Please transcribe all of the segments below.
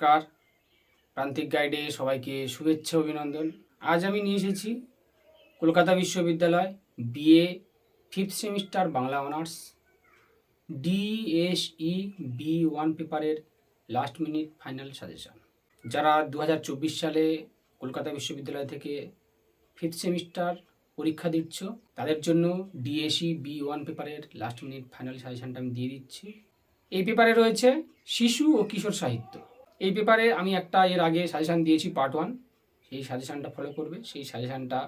নমস্কার। প্রান্তিক গাইডে সবাইকে শুভেচ্ছা, অভিনন্দন। আজ আমি নিয়ে এসেছি কলকাতা বিশ্ববিদ্যালয় BA fifth semester Bangla honours. DSE B one পেপারের লাস্ট মিনিট ফাইনাল সাজেশন যারা দু হাজার চব্বিশ সালে কলকাতা বিশ্ববিদ্যালয় থেকে ফিফথ সেমিস্টার পরীক্ষা দিচ্ছ, তাদের জন্য ডিএসই বি ওয়ান পেপারের লাস্ট মিনিট ফাইনাল সাজেশনটা আমি দিয়ে দিচ্ছি। এই পেপারে রয়েছে শিশু ও কিশোর সাহিত্য। এই পেপারে আমি একটা এর আগে সাজেশান দিয়েছি পার্ট ওয়ান সেই সাজেশানটা ফলো করবে। সেই সাজেশানটা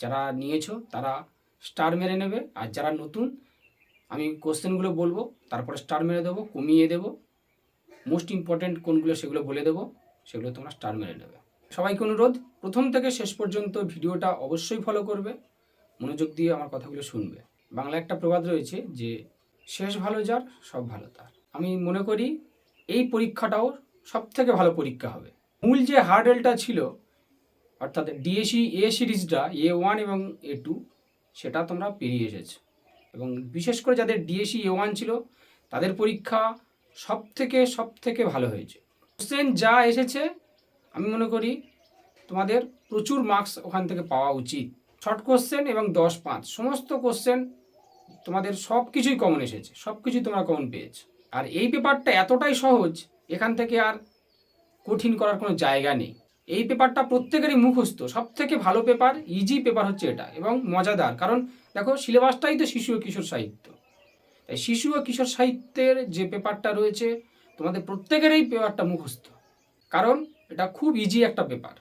যারা নিয়েছো, তারা স্টার মেরে নেবে। আর যারা নতুন, আমি কোশ্চেনগুলো বলব, তারপরে স্টার মেরে দেবো, কমিয়ে দেবো। মোস্ট ইম্পর্ট্যান্ট কোনগুলো সেগুলো বলে দেবো, সেগুলো তোমরা স্টার মেরে নেবে। সবাইকে অনুরোধ, প্রথম থেকে শেষ পর্যন্ত ভিডিওটা অবশ্যই ফলো করবে। মনোযোগ দিয়ে আমার কথাগুলো শুনবে। বাংলা একটা প্রবাদ রয়েছে যে, শেষ ভালো যার, সব ভালো তার। আমি মনে করি, এই পরীক্ষাটাও সব থেকে ভালো পরীক্ষা হবে। মূল যে হার্ডেলটা ছিল, অর্থাৎ ডিএসি এ সিরিজটা এ ওয়ান এবং এ টু সেটা তোমরা পেরিয়ে এসেছ। এবং বিশেষ করে যাদের ডিএসি এ ওয়ান ছিল, তাদের পরীক্ষা সব থেকে সব থেকে ভালো হয়েছে। কোশ্চেন যা এসেছে, আমি মনে করি তোমাদের প্রচুর মার্কস ওখান থেকে পাওয়া উচিত। শর্ট কোশ্চেন এবং দশ পাঁচ, সমস্ত কোশ্চেন তোমাদের সব কিছুই কমন এসেছে সব কিছুই তোমরা কমন পেয়েছ। আর এই পেপারটা এতটাই সহজ এখান থেকে আর কঠিন করার কোনো জায়গা নেই। এই পেপারটা প্রত্যেকেরই মুখস্থ। সব থেকে ভালো পেপার ইজি পেপার হচ্ছে এটা এবং মজাদার। কারণ দেখো সিলেবাসটাই তো শিশু ও কিশোর সাহিত্য। তাই শিশু ও কিশোর সাহিত্যের যে পেপারটা রয়েছে, তোমাদের প্রত্যেকের এই পেপারটা মুখস্থ। কারণ এটা খুব ইজি একটা পেপার।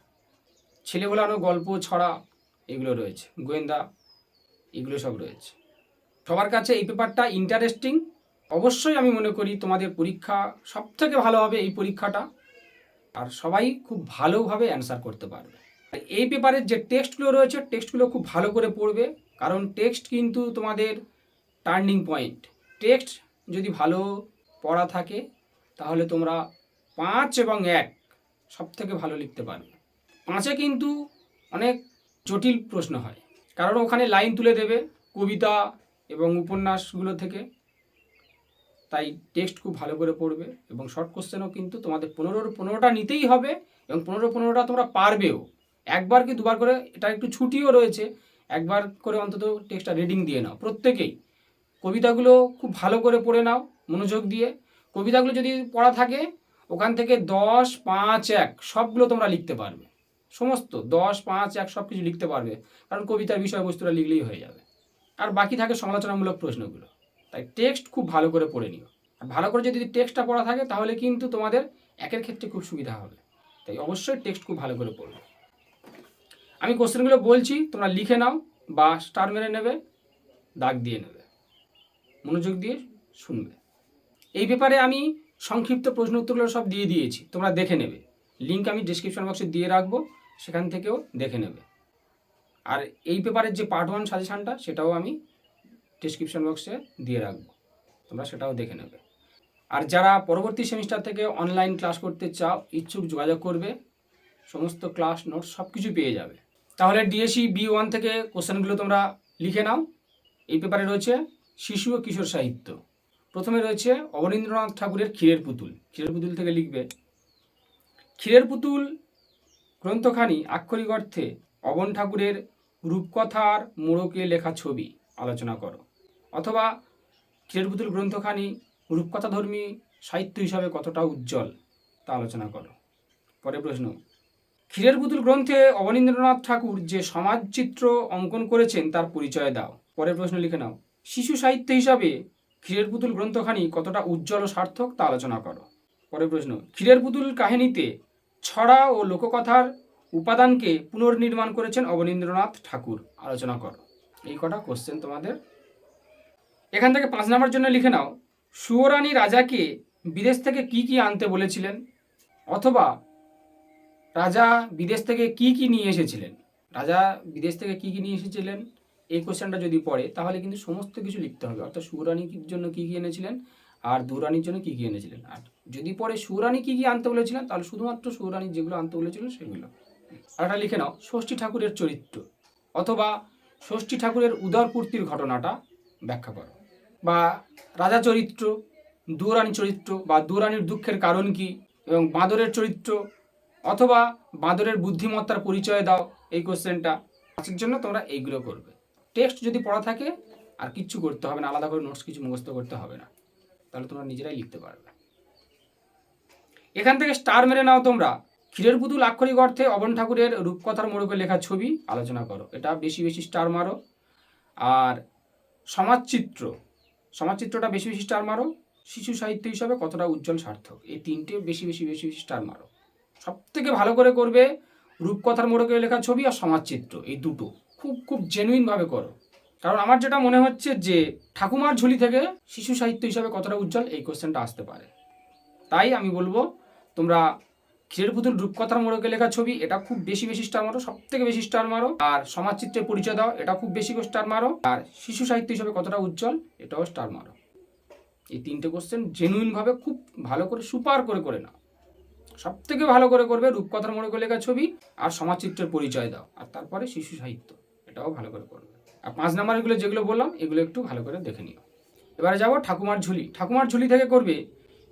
ছেলে বলানো গল্প, ছড়া, এগুলো রয়েছে। গোয়েন্দা, এগুলো সব রয়েছে। সবার কাছে এই পেপারটা ইন্টারেস্টিং অবশ্যই আমি মনে করি তোমাদের পরীক্ষা সব থেকে ভালো হবে এই পরীক্ষাটা। আর সবাই খুব ভালোভাবে অ্যান্সার করতে পারবে। এই পেপারের যে টেক্সটগুলো রয়েছে টেক্সটগুলো খুব ভালো করে পড়বে। কারণ টেক্সট কিন্তু তোমাদের টার্নিং পয়েন্ট টেক্সট যদি ভালো পড়া থাকে, তাহলে তোমরা পাঁচ এবং এক সব থেকে ভালো লিখতে পারবে। পাঁচে কিন্তু অনেক জটিল প্রশ্ন হয়। কারণ ওখানে লাইন তুলে দেবে কবিতা এবং উপন্যাসগুলো থেকে। তাই টেক্সট খুব ভালো করে পড়বে এবং শর্ট কোশ্চেনও কিন্তু তোমাদের পনেরোর, পনেরোটা নিতেই হবে এবং পনেরো, পনেরোটা তোমরা পারবেও। একবার কি দুবার করে, এটা একটু ছুটিও রয়েছে, একবার করে অন্তত টেক্সটটা রিডিং দিয়ে নাও, প্রত্যেকেই। কবিতাগুলো খুব ভালো করে পড়ে নাও, মনোযোগ দিয়ে। কবিতাগুলো যদি পড়া থাকে, ওখান থেকে দশ, পাঁচ, এক, সবগুলো তোমরা লিখতে পারবে। সমস্ত দশ, পাঁচ, এক সব কিছু লিখতে পারবে, কারণ কবিতার বিষয়বস্তুটা লিখলেই হয়ে যাবে। আর বাকি থাকে সমালোচনামূলক প্রশ্নগুলো। তাই টেক্সট খুব ভালো করে পড়ে নিও। আর ভালো করে যদি টেক্সটটা পড়া থাকে, তাহলে কিন্তু তোমাদের একের ক্ষেত্রে খুব সুবিধা হবে। তাই অবশ্যই টেক্সট খুব ভালো করে পড়বে। আমি কোশ্চেনগুলো বলছি, তোমরা লিখে নাও বা স্টার মেরে নেবে, দাগ দিয়ে নেবে। মনোযোগ দিয়ে শুনবে। এই ব্যাপারে আমি সংক্ষিপ্ত প্রশ্ন উত্তরগুলো সব দিয়ে দিয়েছি, তোমরা দেখে নেবে। লিঙ্ক আমি ডিসক্রিপশন বক্সে দিয়ে রাখব, সেখান থেকেও দেখে নেবে। আর এই পেপারের যে পার্ট ওয়ান সাজেশানটা সেটাও আমি ডিসক্রিপশন বক্সে দিয়ে রাখব। তোমরা সেটাও দেখে নেবে। আর যারা পরবর্তী সেমিস্টার থেকে অনলাইন ক্লাস করতে চাও, ইচ্ছুক যোগাযোগ করবে। সমস্ত ক্লাস নোটস সব কিছু পেয়ে যাবে। তাহলে ডিএসি বি ওয়ান থেকে কোশ্চেনগুলো তোমরা লিখে নাও। এই পেপারে রয়েছে শিশু ও কিশোর সাহিত্য। প্রথমে রয়েছে অবনীন্দ্রনাথ ঠাকুরের ক্ষীরের পুতুল। ক্ষীরের পুতুল থেকে লিখবে, ক্ষীরের পুতুল গ্রন্থখানি আক্ষরিক অর্থে অবন ঠাকুরের রূপকথার মোড়কে লেখা ছবি। আলোচনা করো। অথবা ক্ষীরের পুতুল গ্রন্থখানি রূপকথাধর্মী সাহিত্য হিসাবে কতটা উজ্জ্বল, তা আলোচনা করো। পরের প্রশ্ন, ক্ষীরের পুতুল গ্রন্থে অবনীন্দ্রনাথ ঠাকুর যে সমাজচিত্র অঙ্কন করেছেন তার পরিচয় দাও। পরের প্রশ্ন লিখে নাও, শিশু সাহিত্য হিসাবে ক্ষীরের পুতুল গ্রন্থখানি কতটা উজ্জ্বল ও সার্থক, তা আলোচনা করো। পরের প্রশ্ন, ক্ষীরের পুতুল কাহিনীতে ছড়া ও লোককথার উপাদানকে পুনর্নির্মাণ করেছেন অবনীন্দ্রনাথ ঠাকুর। আলোচনা করো। এই কটা কোশ্চেন তোমাদের এখান থেকে পাঁচ নাম্বার জন্য লিখে নাও, সুয়রানী রাজাকে বিদেশ থেকে কি কি আনতে বলেছিলেন? অথবা, রাজা বিদেশ থেকে কি কি নিয়ে এসেছিলেন? রাজা বিদেশ থেকে কি কি নিয়ে এসেছিলেন? এই কোশ্চেনটা যদি পড়ে, তাহলে কিন্তু সমস্ত কিছু লিখতে হবে। অর্থাৎ সুরানির জন্য কি কি এনেছিলেন আর দুরানির জন্য কি কি এনেছিলেন? আর যদি পরে সুরানি কি কি আনতে বলেছিলেন? তাহলে শুধুমাত্র সুরানির যেগুলো আনতে বলেছিলেন সেগুলো। আর একটা লিখে নাও, ষষ্ঠী ঠাকুরের চরিত্র অথবা, ষষ্ঠী ঠাকুরের উদরপূর্তির ঘটনাটা ব্যাখ্যা করো। বা রাজা চরিত্র, দুরানী চরিত্র বা দুরানীর দুঃখের কারণ কি এবং বাঁদরের চরিত্র অথবা বাঁদরের বুদ্ধিমত্তার পরিচয় দাও এই কোশ্চেনটা। পাঁচের জন্য তোমরা এইগুলো করবে। টেক্সট যদি পড়া থাকে, আর কিচ্ছু করতে হবে না, আলাদা করে নোটস কিছু মুখস্থ করতে হবে না। তাহলে তোমরা নিজেরাই লিখতে পারবে। এখান থেকে স্টার মেরে নাও তোমরা। ক্ষীরের পুতুল আক্ষরিক অর্থে অবন ঠাকুরের রূপকথার মোড়কে লেখা ছবি, আলোচনা করো। এটা বেশি বেশি স্টার মারো। আর সমাজচিত্র সমাজচিত্রটা বেশি বেশি স্টার মারো, শিশু সাহিত্য হিসাবে কতটা উজ্জ্বল সার্থক? এই তিনটে বেশি বেশি বেশি বেশি স্টার মারো। সব থেকে ভালো করে করবে রূপকথার মোড়কে লেখা ছবি আর সমাজচিত্র, এই দুটো। খুব খুব জেনুইনভাবে করো। কারণ আমার যেটা মনে হচ্ছে যে ঠাকুমার ঝুলি থেকে শিশু সাহিত্য হিসাবে কতটা উজ্জ্বল, এই কোশ্চেনটা আসতে পারে। তাই আমি বলব, তোমরা ক্ষীরের পুতুল? রূপকথার মোড়কে লেখা ছবি। এটা খুব বেশি বেশি স্টার মারো সব থেকে বেশি স্টার মারো। আর সমাজচিত্রের পরিচয় দাও, এটা খুব বেশি স্টার মারো। আর শিশু সাহিত্য হিসাবে কতটা উজ্জ্বল, এটাও স্টার মারো। এই তিনটে কোশ্চেন জেনুইনভাবে খুব ভালো করে সুপার করে করে নাও। সব থেকে ভালো করে করবে রূপকথার মোড়কে লেখা ছবি আর সমাজচিত্রের পরিচয় দাও। আর তারপরে শিশু সাহিত্য, এটাও ভালো করে করবে। আর পাঁচ নাম্বারগুলো যেগুলো বললাম, এগুলো একটু ভালো করে দেখে নিও। এবারে যাব ঠাকুমার ঝুলি। ঠাকুমার ঝুলি থেকে করবে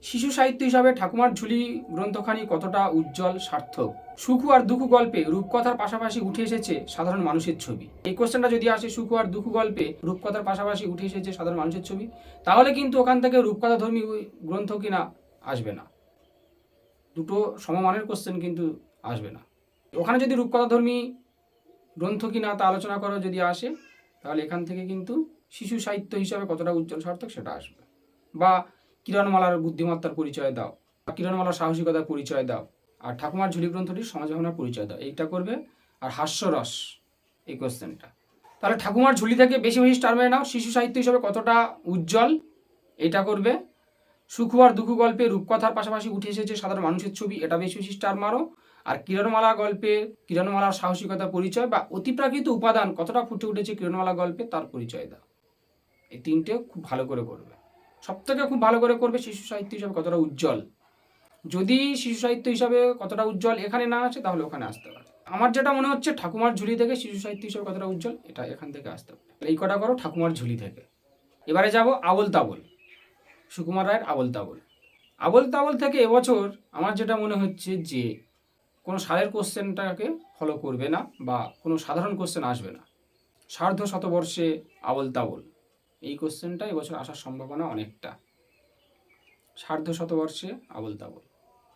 শিশু সাহিত্য হিসাবে ঠাকুমার ঝুলি গ্রন্থখানি কতটা উজ্জ্বল, সার্থক? সুখু আর দুঃখু গল্পে রূপকথার পাশাপাশি উঠে এসেছে সাধারণ মানুষের ছবি। এই কোশ্চেনটা যদি আসে, সুখু আর দুঃখু গল্পে রূপকথার পাশাপাশি উঠে এসেছে সাধারণ মানুষের ছবি, তাহলে কিন্তু ওখান থেকে রূপকথা ধর্মী গ্রন্থ কিনা আসবে না। দুটো সমমানের কোশ্চেন কিন্তু আসবে না। ওখানে যদি রূপকথা ধর্মী গ্রন্থ কিনা তা আলোচনা করো যদি আসে, তাহলে এখান থেকে কিন্তু শিশু সাহিত্য হিসাবে কতটা উজ্জ্বল, সার্থক সেটা আসবে। বা কিরণমালার বুদ্ধিমত্তার পরিচয় দাও কিরণমালার সাহসিকতার পরিচয় দাও, আর ঠাকুমার ঝুলি গ্রন্থটির সমাজ ভাবনার পরিচয় দাও। এইটা করবে, আর হাস্যরস এই কোয়েশ্চেনটা তাহলে ঠাকুমার ঝুলি থেকে বেশি বেশি স্টার মেরে নাও। শিশু সাহিত্য হিসাবে কতটা উজ্জ্বল, এটা করবে। সুখ আর দুঃখ গল্পে রূপকথার পাশাপাশি উঠে এসেছে সাধারণ মানুষের ছবি, এটা বেশি বেশি স্টার মারো। আর কিরণমালা গল্পে কিরণমালার সাহসিকতা পরিচয় বা অতিপ্রাকৃত উপাদান কতটা ফুটে উঠেছে কিরণমালা গল্পে, তার পরিচয় দাও। এই তিনটে খুব ভালো করে করবে। সব থেকে খুব ভালো করে করবে শিশু সাহিত্য হিসাবে কতটা উজ্জ্বল। যদি শিশু সাহিত্য হিসাবে কতটা উজ্জ্বল এখানে না আসে, তাহলে ওখানে আসতে পারে। আমার যেটা মনে হচ্ছে, ঠাকুমার ঝুলি থেকে শিশু সাহিত্য হিসাবে কতটা উজ্জ্বল, এটা এখান থেকে আসতে পারে। এই কটা করো, ঠাকুমার ঝুলি থেকে। এবারে যাব আবল তাবল, সুকুমার রায়ের আবল তাবল। আবল তাবল থেকে এবছর আমার যেটা মনে হচ্ছে যে, কোনো সালের কোশ্চেনটাকে ফলো করবে না বা কোনো সাধারণ কোশ্চেন আসবে না। সার্ধ শতবর্ষে আবল তাবল। এই কোশ্চেনটা এবছর আসার সম্ভাবনা অনেকটা। সার্ধ শতবর্ষে আবল তাবল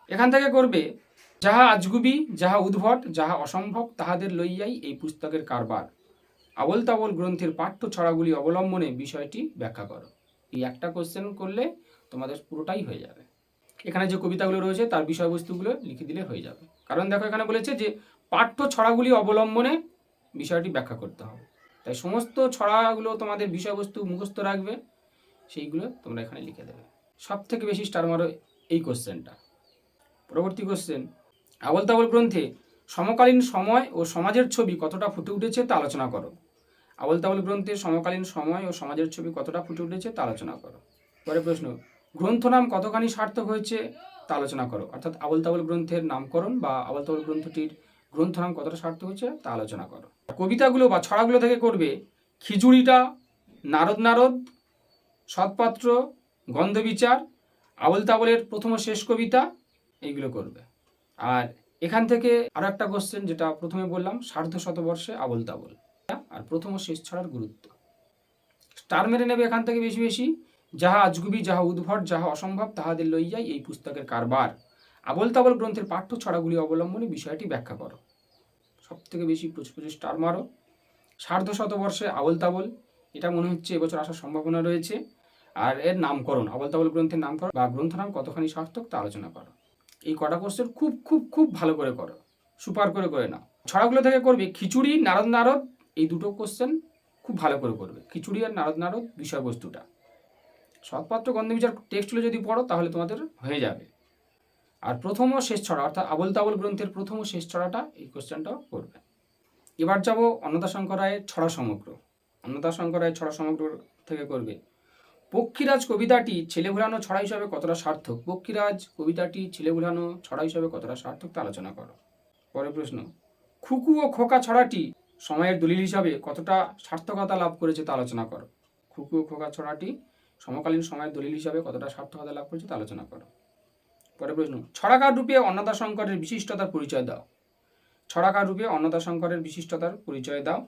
এখান থেকে করবে, যাহা আজগুবি, যাহা উদ্ভট, যাহা অসম্ভব, তাহাদের লইয়াই এই পুস্তকের কারবার। আবল তাবল গ্রন্থের পাঠ্য ছড়াগুলি অবলম্বনে বিষয়টি ব্যাখ্যা করো। এই একটা কোশ্চেন করলে তোমাদের পুরোটাই হয়ে যাবে। এখানে যে কবিতাগুলো রয়েছে, তার বিষয়বস্তুগুলো লিখে দিলে হয়ে যাবে। কারণ দেখো এখানে বলেছে যে, পাঠ্য ছড়াগুলি অবলম্বনে বিষয়টি ব্যাখ্যা করতে হবে। তাই সমস্ত ছড়াগুলো তোমাদের বিষয়বস্তু মুখস্থ রাখবে, সেইগুলো তোমরা এখানে লিখে দেবে। সব থেকে বেশি স্টার মারো এই কোশ্চেনটা পরবর্তী কোশ্চেন আবল তাবল গ্রন্থে সমকালীন সময় ও সমাজের ছবি কতটা ফুটে উঠেছে তা আলোচনা করো। আবল তাবল গ্রন্থে সমকালীন সময় ও সমাজের ছবি কতটা ফুটে উঠেছে তা আলোচনা করো। পরে প্রশ্ন গ্রন্থ নাম কতখানি সার্থক হয়েছে তা আলোচনা করো। অর্থাৎ আবল তাবল গ্রন্থের নামকরণ বা আবল তাবল গ্রন্থটির গ্রন্থ নাম কতটা সার্থক হয়েছে তা আলোচনা করো। কবিতাগুলো বা ছড়াগুলো থেকে করবে খিচুড়িটা, নারদ নারদ, সৎপাত্র গন্ধবিচার আবল তাবলের প্রথম শেষ কবিতা, এইগুলো করবে। আর এখান থেকে আরও একটা কোশ্চেন যেটা প্রথমে বললাম, সার্ধ শতবর্ষে আবল তাবল। আর প্রথম ও শেষ ছড়ার গুরুত্ব। স্টার মেরে নেবে এখান থেকে বেশি বেশি, যাহা আজগুবি, যাহা উদ্ভট, যাহা অসম্ভব, তাহাদের লইয়াই এই পুস্তকের কারবার। আবল তাবল গ্রন্থের পাঠ্য ছড়াগুলি অবলম্বনে বিষয়টি ব্যাখ্যা করো। সব থেকে বেশি প্রচুর স্টার মারো। সার্ধ শতবর্ষে আবল তাবল, এটা মনে হচ্ছে এবছর আসার সম্ভাবনা রয়েছে। আর এর নামকরণ, আবল তাবল গ্রন্থের নামকরণ বা গ্রন্থ নাম কতখানি সার্থক তা আলোচনা করো। এই কটা কোশ্চেন খুব খুব খুব ভালো করে করো, সুপার করে করে নাও। ছড়াগুলো থেকে করবে খিচুড়ি, নারদ নারদ, এই দুটো কোশ্চেন খুব ভালো করে করবে, খিচুড়ি আর নারদ নারদ বিষয়বস্তুটা। সৎপাত্র গন্ধবিচার টেক্সটগুলো যদি পড়ো তাহলে তোমাদের হয়ে যাবে। আর প্রথম ও শেষ ছড়া, অর্থাৎ আবল তাবল গ্রন্থের প্রথম ও শেষ ছড়াটা এই কোশ্চেনটাও করবে। এবার যাব অন্নদা শঙ্কর রায়ের ছড়া সমগ্র। অন্নদা শঙ্কর রায়ের ছড়া সমগ্র থেকে করবে, পক্ষীরাজ কবিতাটি ছেলে ভুলানো ছড়া হিসাবে কতটা সার্থক? পক্ষীরাজ কবিতাটি ছেলে ভুলানো ছড়া হিসাবে কতটা সার্থক? তা আলোচনা করো। পরের প্রশ্ন, খুকু ও খোকা ছড়াটি সময়ের দলিল হিসাবে কতটা সার্থকতা লাভ করেছে তা আলোচনা করো। খুকু ও খোকা ছড়াটি সমকালীন সময়ের দলিল হিসাবে কতটা সার্থকতা লাভ করেছে তা আলোচনা করো। পরের প্রশ্ন। ছড়াকার রূপে অন্নদা শঙ্করের বিশিষ্টতার পরিচয় দাও। ছড়াকার রূপে অন্নদা শঙ্করের বিশিষ্টতার পরিচয় দাও।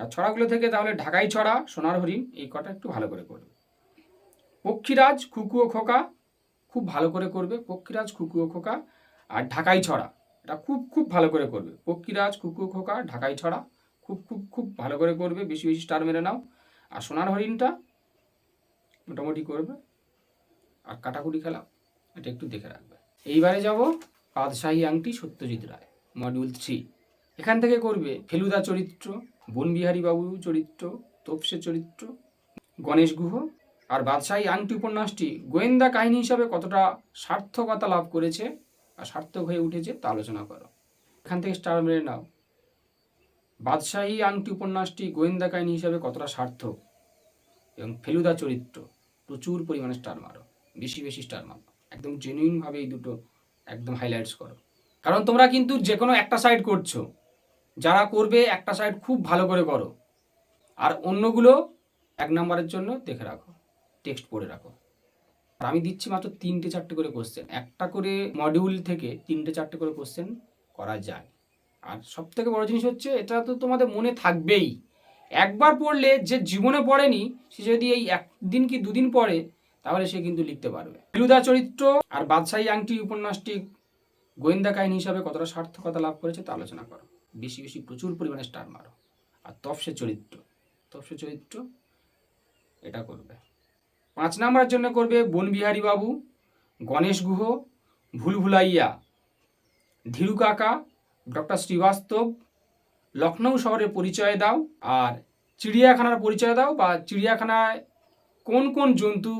আর ছড়াগুলো থেকে তাহলে ঢাকাই ছড়া, সোনার হরিণ, এই কটা একটু ভালো করে করবে। পক্ষীরাজ, খুকু ও খোকা খুব ভালো করে করবে। পক্ষীরাজ, খুকু ও খোকা আর ঢাকাই ছড়া, এটা খুব খুব ভালো করে করবে। পক্ষীরাজ, খুকু ও খোকা, ঢাকাই ছড়া, খুব খুব খুব ভালো করে করবে। বেশি বেশি স্টার মেরে নাও। আর সোনার হরিণটা মোটামুটি করবে। আর কাটাকুটি খেলা এটা একটু দেখে রাখবে। এইবারে যাব বাদশাহী আংটি সত্যজিৎ রায় মডিউল থ্রি এখান থেকে করবে ফেলুদা চরিত্র, বনবিহারী বাবু চরিত্র, তোপসে চরিত্র, গণেশ গুহ। আর বাদশাহী আংটি উপন্যাসটি গোয়েন্দা কাহিনী হিসাবে কতটা সার্থকতা লাভ করেছে আর সার্থক হয়ে উঠেছে তা আলোচনা করো। এখান থেকে স্টার মেরে নাও। বাদশাহী আংটি উপন্যাসটি গোয়েন্দা কাহিনী হিসাবে কতটা সার্থক এবং ফেলুদা চরিত্র, প্রচুর পরিমাণে স্টার মারো। বেশি বেশি স্টার মারো। একদম জেনুইনভাবে এই দুটো একদম হাইলাইটস করো। কারণ তোমরা কিন্তু যে কোনো একটা সাইড করছ, যারা করবে একটা সাইড খুব ভালো করে করো। আর অন্যগুলো এক নম্বরের জন্য দেখে রাখো টেক্সট পড়ে রাখো। আর আমি দিচ্ছি মাত্র তিনটে চারটে করে কোশ্চেন একটা করে মডিউল থেকে তিনটে চারটে করে কোশ্চেন করা যায়। আর সব থেকে বড় জিনিস হচ্ছে, এটা তো তোমাদের মনে থাকবেই। একবার পড়লে যে জীবনে পড়েনি, সে যদি এই একদিন কি দুদিন পড়ে তাহলে সে কিন্তু লিখতে পারবে। ফেলুদা চরিত্র আর বাদশাহী আংটি উপন্যাসটি গোয়েন্দা কাহিনী হিসাবে কতটা সার্থকতা লাভ করেছে তা আলোচনা করো। বেশি বেশি প্রচুর পরিমাণে স্টার মারো। আর তফসে চরিত্র তফসে চরিত্র এটা করবে। পাঁচ নাম্বারের জন্য করবে বনবিহারী বাবু, গণেশ গুহ, ভুলভুলাইয়া, ধীরু কাকা, ডক্টর শ্রীবাস্তব লখনৌ শহরের পরিচয় দাও, আর চিড়িয়াখানার পরিচয় দাও বা চিড়িয়াখানায় কোন কোন জন্তু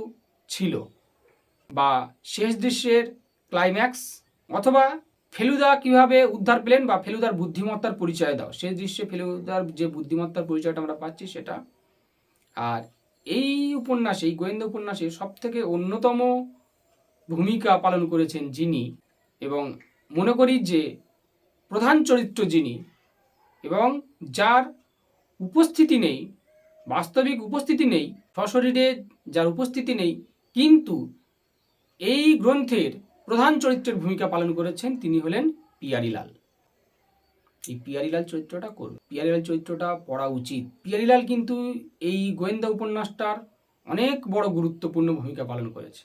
ছিল বা শেষ দৃশ্যের ক্লাইম্যাক্স অথবা ফেলুদা কীভাবে উদ্ধার পেলেন বা ফেলুদার বুদ্ধিমত্তার পরিচয় দাও। শেষ দৃশ্যে ফেলুদার যে বুদ্ধিমত্তার পরিচয়টা আমরা পাচ্ছি সেটা। আর এই উপন্যাসে, এই গোয়েন্দা উপন্যাসে সব থেকে অন্যতম ভূমিকা পালন করেছেন যিনি এবং মনে করি যে প্রধান চরিত্র যিনি এবং যার উপস্থিতি নেই, বাস্তবিক উপস্থিতি নেই, সশরীরে যার উপস্থিতি নেই কিন্তু এই গ্রন্থের প্রধান চরিত্রের ভূমিকা পালন করেছেন তিনি হলেন পিয়ারিলাল। এই পিয়ারিলাল চরিত্রটা করবে পিয়ারিলাল চরিত্রটা পড়া উচিত। পিয়ারিলাল কিন্তু এই গোয়েন্দা উপন্যাসটার অনেক বড় গুরুত্বপূর্ণ ভূমিকা পালন করেছে।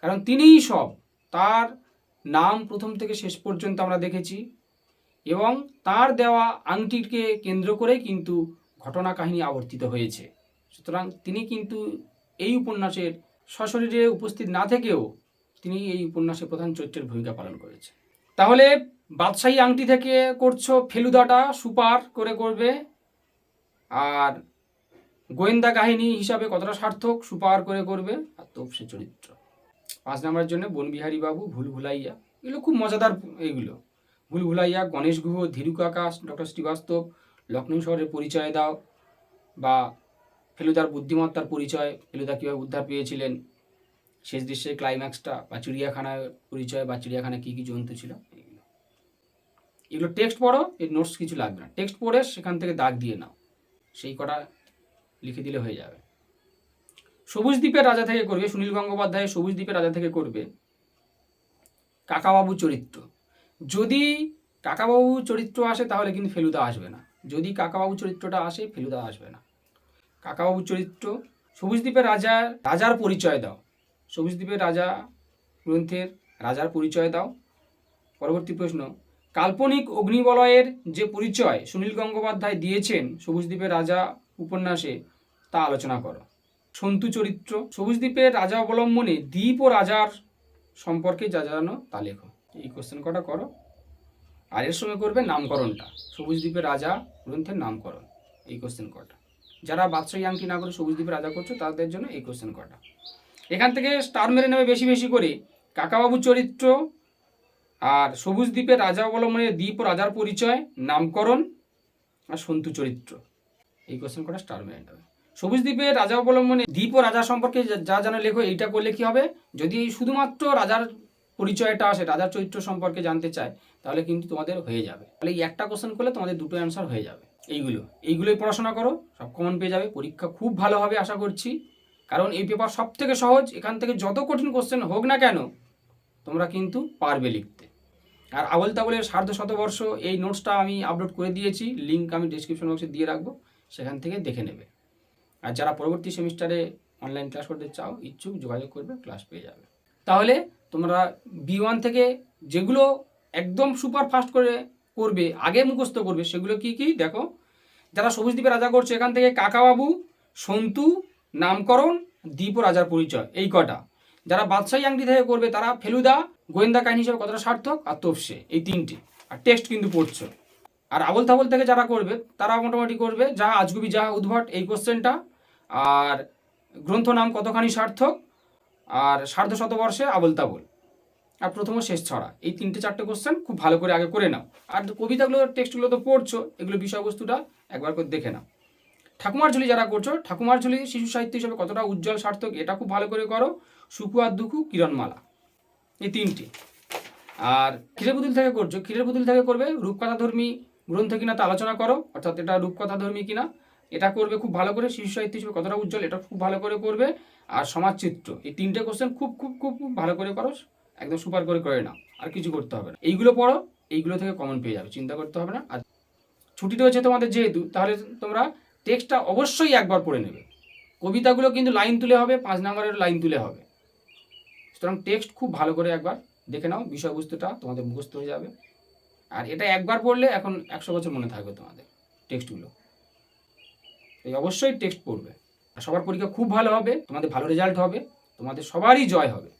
কারণ তিনিই সব। তার নাম প্রথম থেকে শেষ পর্যন্ত আমরা দেখেছি এবং তার দেওয়া আংটিকে কেন্দ্র করে কিন্তু ঘটনা কাহিনী আবর্তিত হয়েছে। সুতরাং তিনি কিন্তু এই উপন্যাসের সশরীরে উপস্থিত না থেকেও তিনি এই উপন্যাসে প্রধান চরিত্রের ভূমিকা পালন করেছে তাহলে বাদশাহী আংটি থেকে করছ, ফেলুদাটা সুপার করে করবে, আর গোয়েন্দা কাহিনী হিসাবে কতটা সার্থক, সুপার করে করবে, আর তোপসে চরিত্র। পাঁচ নম্বরের জন্য বনবিহারী বাবু, ভুল ভুলাইয়া, এগুলো খুব মজাদার এইগুলো ভুল ভুলাইয়া গণেশ গুহ ধীরু কাকা ডক্টর শ্রীবাস্তব লখনৌ শহরের পরিচয় দাও, বা ফেলুদার বুদ্ধিমত্তার পরিচয়, ফেলুদা কীভাবে উদ্ধার পেয়েছিলেন, শেষ দৃশ্যের ক্লাইম্যাক্সটা বা চিড়িয়াখানার পরিচয় বা চিড়িয়াখানায় কী কী জন্তু ছিল এগুলো এগুলো টেক্সট পড়ো, এর নোটস কিছু লাগবে না। টেক্সট পড়ে সেখান থেকে দাগ দিয়ে নাও। সেই কটা লিখে দিলে হয়ে যাবে। সবুজ দ্বীপের রাজা থেকে করবে, সুনীল গঙ্গোপাধ্যায় সবুজ দ্বীপের রাজা থেকে করবে কাকাবাবু চরিত্র। যদি কাকাবাবু চরিত্র আসে তাহলে কিন্তু ফেলুদা আসবে না। যদি কাকাবাবু চরিত্রটা আসে, ফেলুদা আসবে না। কাকাবাবু চরিত্র। সবুজ দ্বীপের রাজা, রাজার পরিচয় দাও। সবুজ দ্বীপের রাজা গ্রন্থের রাজার পরিচয় দাও। পরবর্তী প্রশ্ন, কাল্পনিক অগ্নিবলয়ের যে পরিচয় সুনীল গঙ্গোপাধ্যায় দিয়েছেন সবুজ দ্বীপের রাজা উপন্যাসে, তা আলোচনা করো। সন্তু চরিত্র সবুজ দ্বীপের রাজা অবলম্বনে দ্বীপ ও রাজার সম্পর্কে যা জানো তা লেখো। এই কোশ্চেন কটা করো? আর এর করবে নামকরণটা। সবুজ দ্বীপের রাজা গ্রন্থের নামকরণ। এই কোশ্চেন কটা। যারা বাদশাহী আংটি না করে সবুজ দ্বীপের রাজা করছ, তাদের জন্য এই কোশ্চেন কটা। এখান থেকে স্টার মেরে নেবে বেশি বেশি করে। কাকাবাবুর চরিত্র আর সবুজ দ্বীপের রাজা অবলম্বনে দ্বীপ ও রাজার পরিচয়, নামকরণ আর সন্তু চরিত্র। এই কোশ্চেন কটা স্টার মেরে নেবে। সবুজ দ্বীপের রাজা অবলম্বনে দ্বীপ ও রাজা সম্পর্কে যা- যা জানো লেখো, এইটা করলে কি হবে? যদি শুধুমাত্র রাজার পরিচয়টা আসে, রাজার চরিত্র সম্পর্কে জানতে চায়, তাহলে কিন্তু তোমাদের হয়ে যাবে। তাহলে এই একটা কোশ্চেন করলে তোমাদের দুটো অ্যান্সার হয়ে যাবে। এইগুলো। এইগুলোই পড়াশোনা করো, সব কমন পেয়ে যাবে। পরীক্ষা খুব ভালো হবে, আশা করছি। কারণ এই পেপার সব থেকে সহজ, এখান থেকে যত কঠিন কোশ্চেন হোক না কেন, তোমরা কিন্তু পারবে লিখতে। আর আবল তাবলের সার্ধ শতবর্ষ, এই নোটসটা আমি আপলোড করে দিয়েছি লিঙ্ক আমি ডিসক্রিপশন বক্সে দিয়ে রাখব, সেখান থেকে দেখে নেবে। আর যারা পরবর্তী সেমিস্টারে অনলাইন ক্লাস করতে চাও, ইচ্ছুক যোগাযোগ করবে ক্লাস পেয়ে যাবে। তাহলে তোমরা বি ওয়ান থেকে যেগুলো একদম সুপার ফাস্ট করে করবে, আগে মুখস্থ করবে, সেগুলো কি কি? দেখো, যারা সবুজ দ্বীপে রাজা করছে, এখান থেকে কাকাবাবু, সন্তু, নামকরণ, দ্বীপ ও রাজার পরিচয়, এই কটা। যারা বাদশাহী আংটি থেকে করবে, তারা ফেলুদা, গোয়েন্দা কাহিনী হিসেবে কতটা সার্থক? আর তোপসে, এই তিনটি। আর টেক্সট কিন্তু পড়ছো। আর আবল তাবল থেকে যারা করবে, তারা মোটামুটি করবে যা আজগুবি যা উদ্ভট, এই কোশ্চেনটা। আর গ্রন্থ নাম কতখানি সার্থক? আর সার্ধ শতবর্ষে আবল তাবল আর প্রথম ও শেষ ছড়া। এই তিনটে চারটে কোশ্চেন খুব ভালো করে আগে করে নাও। আর কবিতাগুলো টেক্সটগুলো তো পড়ছো, এগুলো বিষয়বস্তুটা একবার করে দেখে নাও। ঠাকুমার ঝুলি যারা করছ, ঠাকুমার ঝুলি শিশু সাহিত্য হিসেবে কতটা উজ্জ্বল, সার্থক, এটা খুব ভালো করে করো। সুকু আর দুখু কিরণমালা। এই তিনটি। আর ক্ষীরের পুতুল থেকে করছ, ক্ষীরের পুতুল থেকে করবে রূপকথাধর্মী গ্রন্থ কিনা তা আলোচনা করো, অর্থাৎ এটা রূপকথাধর্মী কিনা। এটা করবে খুব ভালো করে শিশু সাহিত্য হিসেবে কতটা উজ্জ্বল, এটা খুব ভালো করে করবে। আর সমাজচিত্র। এই তিনটে কোশ্চেন খুব খুব খুব খুব ভালো করে করো। একদম সুপার করে করে নাও, আর কিছু করতে হবে না। এইগুলো পড়ো, এইগুলো থেকে কমন পেয়ে যাবে, চিন্তা করতে হবে না। আর ছুটি রয়েছে তোমাদের যেহেতু, তাহলে তোমরা টেক্সটটা অবশ্যই একবার পড়ে নেবে। কবিতাগুলো কিন্তু লাইন তুলে হবে, পাঁচ নম্বরের লাইন তুলে হবে। সুতরাং টেক্সট খুব ভালো করে একবার দেখে নাও, বিষয়বস্তুটা তোমাদের মুখস্থ হয়ে যাবে। আর এটা একবার পড়লে এখন একশো বছর মনে থাকবে তোমাদের টেক্সটগুলো এই অবশ্যই টেক্সট পড়বে। আর সবার পরীক্ষা খুব ভালো হবে, তোমাদের ভালো রেজাল্ট হবে, তোমাদের সবারই জয় হবে।